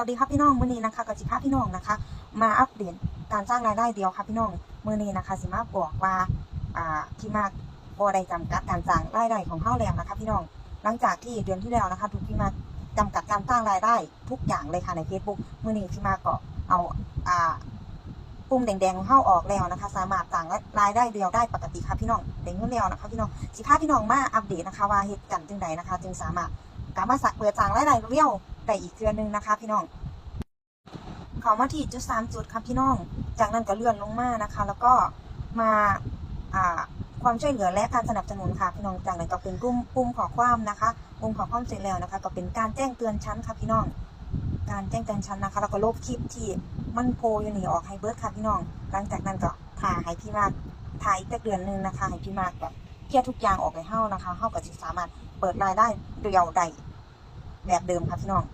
วัสดีครับพี่น้องมื้อนี้นะคะกับจิพาพี่น้องนะคะ มาอัปเดตการสร้างรายได้เดียวครับพี่น้องมื้อนี้นะคะ สิมาบอกว่าอ่าที่มากบ่ได้จำกัดการสร้างรายได้ของเฮาแล้วนะคะพี่น้องหลังจากที่เดือนที่แล้วนะคะถูกพี่มากจำกัดการสร้างรายได้ทุกอย่างเลยค่ะใน Facebook มื้อนี้พี่มาก็เอาอ่าปุ่มแดงๆของเฮาออกแล้วนะคะ สามารถสร้างรายได้เดียวได้ปกติค่ะพี่น้องเด้งเงินแล้วนะคะพี่น้องสิพาพี่น้องมาอัปเดตนะคะว่าเหตุการณ์จังใดนะคะ จึงสามารถกลับมาสักเปิดสร้างรายได้เรียว ได้อีกเทื่อนึงนะคะ พี่น้อง เขามาที่จุดสามจุดครับพี่น้อง จากนั้นก็เลื่อนลงมานะคะ แล้วก็มาอ่าความช่วยเหลือและการสนับสนุนค่ะพี่น้องจากนั้นก็เป็นปุ่มปุ่มขอความนะคะปุ่มขอความเสร็จแล้วนะคะ ก็เป็นการแจ้งเตือนชั้นค่ะพี่น้อง การแจ้งเตือนชั้นนะคะ แล้วก็ลบคลิปที่มันโพอยู่นี่ออกให้เบิร์ดค่ะพี่น้อง หลังจากนั้นก็ถ่ายให้พี่มากถ่ายอีกเดือนหนึงนะคะให้พี่มากแบบเคลียร์ทุกอย่างออกให้เฮานะคะเฮาก็จะสามารถเปิดรายได้เดียวได้ แบบเดิมครับพี่น้อง